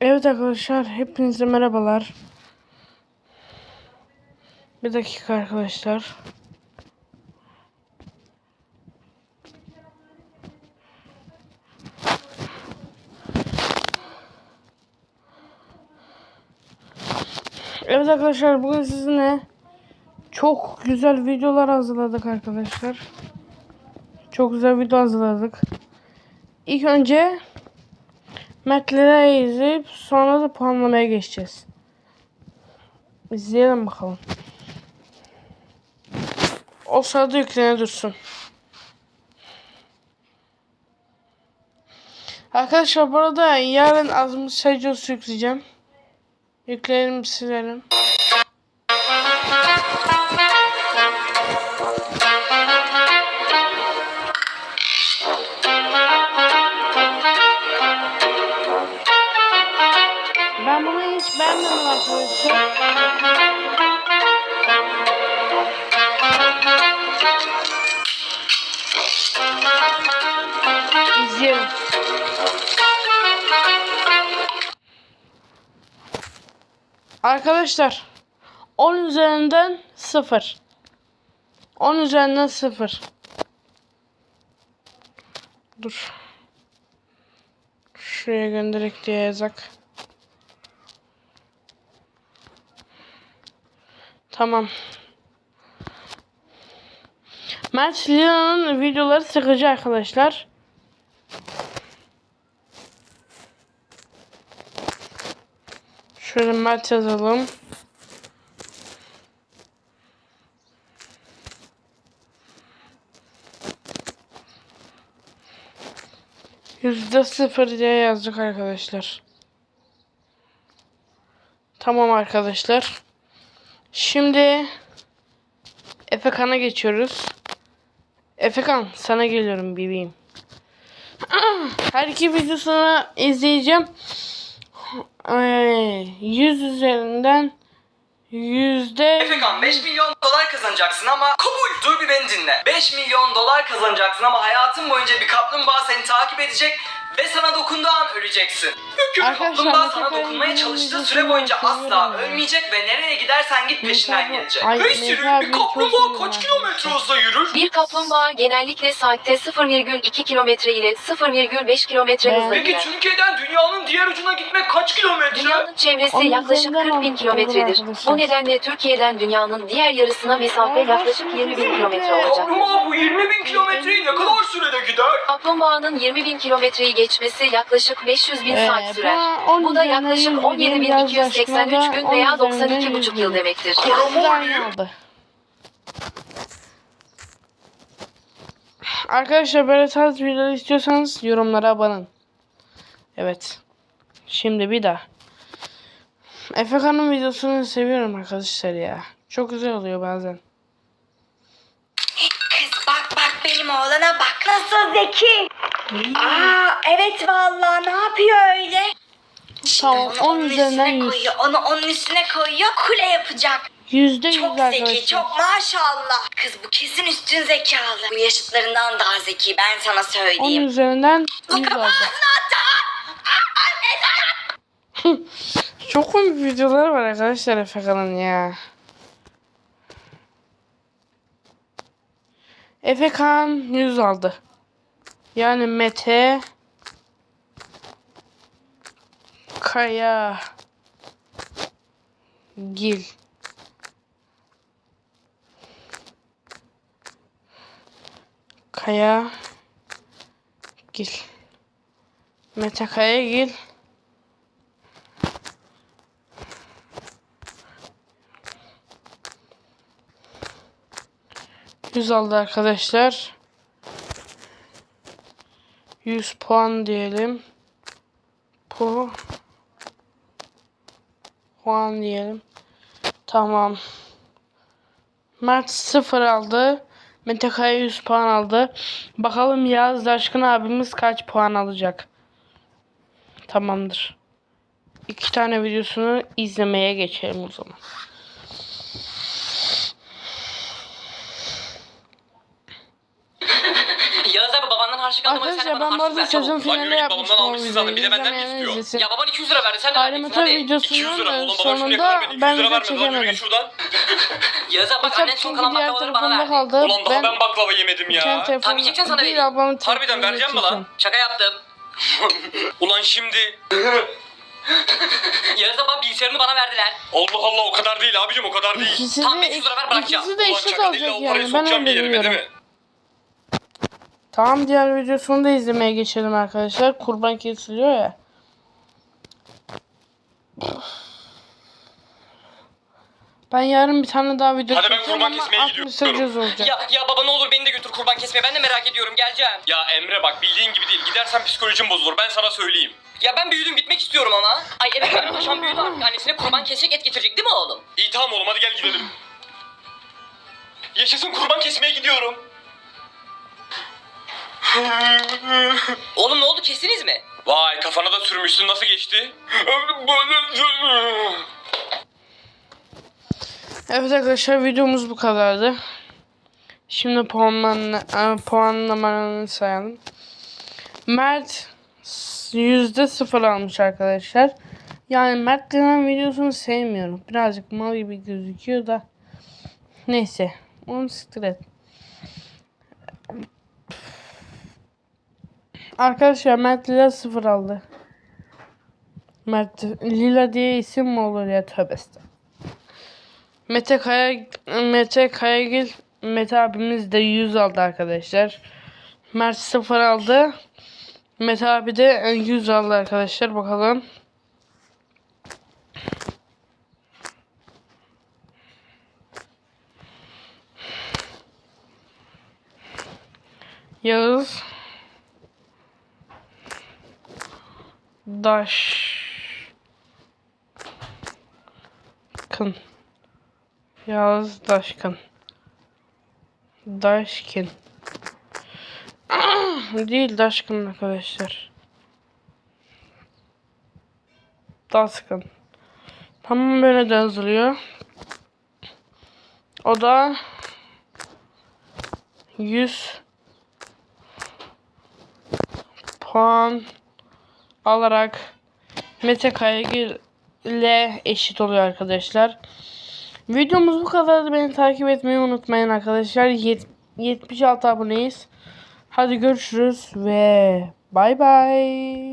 Evet arkadaşlar hepinize merhabalar. Bir dakika arkadaşlar. Evet arkadaşlar bugün sizinle çok güzel videolar hazırladık arkadaşlar. Çok güzel video hazırladık. İlk önce metlere izleyip sonra da puanlamaya geçeceğiz. İzleyelim bakalım. O sırada yüklene dursun. Arkadaşlar bu arada yarın Azmış Saycısı yükleyeceğim. Yükleyelim silelim. Beğenmedim arkadaşlar. İzleyelim. Arkadaşlar 10 üzerinden 0. 10 üzerinden 0. Dur. Şuraya gönderek diye yazak. Tamam. Mert Lina'nın videoları sıkıcı arkadaşlar. Şöyle Mert yazalım. Yüzde sıfır diye yazdık arkadaşlar. Tamam arkadaşlar. Şimdi Efekan'a geçiyoruz. Efekan sana geliyorum bebeğim. Her iki videosunu izleyeceğim. Ay, 100 üzerinden yüzde Efekan 5 milyon dolar kazanacaksın ama kabul. Dur bir beni dinle. 5 milyon dolar kazanacaksın ama hayatın boyunca bir kaplumbağa seni takip edecek ve sana dokunduğu an öleceksin. Kaplumbağa ne sana dokunmaya çalıştığı süre boyunca asla ölmeyecek ve nereye gidersen git peşinden gelecek. Mesela Siri bir kaplumbağa kaç kilometre hızla yürür? Bir kaplumbağa genellikle saatte 0,2 kilometre ile 0,5 kilometre hızla Peki gider. Türkiye'den dünyanın diğer ucuna gitmek kaç kilometre? Dünyanın çevresi Onun yaklaşık üzerinden 40 bin kilometredir. arkadaşlar. Bu nedenle Türkiye'den dünyanın diğer yarısına mesafe yaklaşık 20 bin kilometre olacak. Kaplumbağa bu 20 bin kilometreyi ne kadar sürede gider? Kaplumbağanın 20 bin kilometreyi geçmesi yaklaşık 500 bin Ee, saat sürer. Bu da yaklaşık yüz 17 bin veriyorum, yaz 283 başına gün da veya on üzerinden 92,5 yüz yıl demektir. Arkadaşlar böyle tarz videolar istiyorsanız yorumlara olun. Evet. Şimdi bir daha. Efekan'ın videosunu seviyorum arkadaşlar ya. Çok güzel oluyor bazen. Kız bak bak benim oğlana bak. Nasıl zeki. Aa evet vallahi ne yapıyor öyle? Tamam Onu 10 onun üzerinden üstüne 100. koyuyor. Onu onun üstüne koyuyor. Kule yapacak. Yüzde yüz Çok zeki, arkadaşlar. çok maşallah. Kız bu kesin üstün zekalı. Bu yaşıtlarından daha zeki ben sana 10 söyleyeyim. üzerinden 100 aldı. Çok komik videolar var arkadaşlar Efekan'ın ya. Efekan 100 aldı. Yani Mete Kaya Gil. Kaya Gil. Mete Kaya Gil. Yüz aldı arkadaşlar. 100 puan diyelim. Bu puan diyelim. Tamam. Mert 0 aldı. Mete Kaya 100 puan aldı. Bakalım Yağız Daşkın abimiz kaç puan alacak. Tamamdır. İki tane videosunu izlemeye geçelim o zaman. Aldım. Arkadaşlar Arkadaşlar ben bu arada sezon finali yürü git, yapmıştım babamdan o almışsın zaten, bir de videoyu. benden İzlemeyenler istiyor. izlesin. Ya baban 200 lira verdi sen de vereceksin hadi. Tabii 200 lira videosunun oğlum babam şimdiye sonunda kadar beni 200 ben lira video vermedi lan yürü çekemedim. git şuradan. Yağız'a bak Hesap annen son çünkü kalan diğer baklavaları bana telefonda verdi. kaldı. Ulan daha ben baklava yemedim kendi ya. telefonum- yiyeceksen sana değil, vereyim. ablamın Harbiden telefonuyla vereceğim mi lan? çekeceğim. Şaka yaptım. Ulan şimdi. Yağız'a bak bilgisayarını bana verdiler. Allah Allah o kadar değil abicim o kadar değil. İkisi Tamam, de, 500 lira ver, bırakacağım. ikisi de Ulan eşit değil olacak o parayı yani. Ben sokacağım bir öyle yerime değil mi? Tamam diğer videosunu da izlemeye geçelim arkadaşlar. Kurban kesiliyor ya. Ben yarın bir tane daha video Hadi ben çekeceğim kurban ama kesmeye 60 gidiyorum. olacak. Ya ya baba ne olur beni de götür kurban kesmeye. Ben de merak ediyorum geleceğim. Ya Emre bak bildiğin gibi değil. Gidersen psikolojim bozulur ben sana söyleyeyim. Ya ben büyüdüm gitmek istiyorum ama. Ay evet benim paşam büyüdü artık. Annesine kurban kesecek et getirecek değil mi oğlum? İyi tamam oğlum hadi gel gidelim. Yaşasın kurban kesmeye gidiyorum. Oğlum ne oldu kestiniz mi? Vay kafana da sürmüşsün nasıl geçti? Evet arkadaşlar videomuz bu kadardı. Şimdi puanlarını, e, puanlamalarını sayalım. Mert yüzde sıfır almış arkadaşlar. Yani Mert denen videosunu sevmiyorum. Birazcık mal gibi gözüküyor da. Neyse. Onu siktir et. Arkadaşlar Mert Lila sıfır aldı. Mert Lila diye isim mi olur ya tövbe estağfurullah. Mete Kaya Mete Kayagil Mete abimiz de 100 aldı arkadaşlar. Mert 0 aldı. Mete abi de 100 aldı arkadaşlar. Bakalım. Yağız Daş Kın Yağız Daşkın. Daşkin. Değil Daşkın arkadaşlar. Daşkın. Tamam böyle de yazılıyor. O da 100 puan alarak Mete Kaygı ile eşit oluyor arkadaşlar. Videomuz bu kadardı. Beni takip etmeyi unutmayın arkadaşlar. Yet- 76 aboneyiz. Hadi görüşürüz ve bay bay.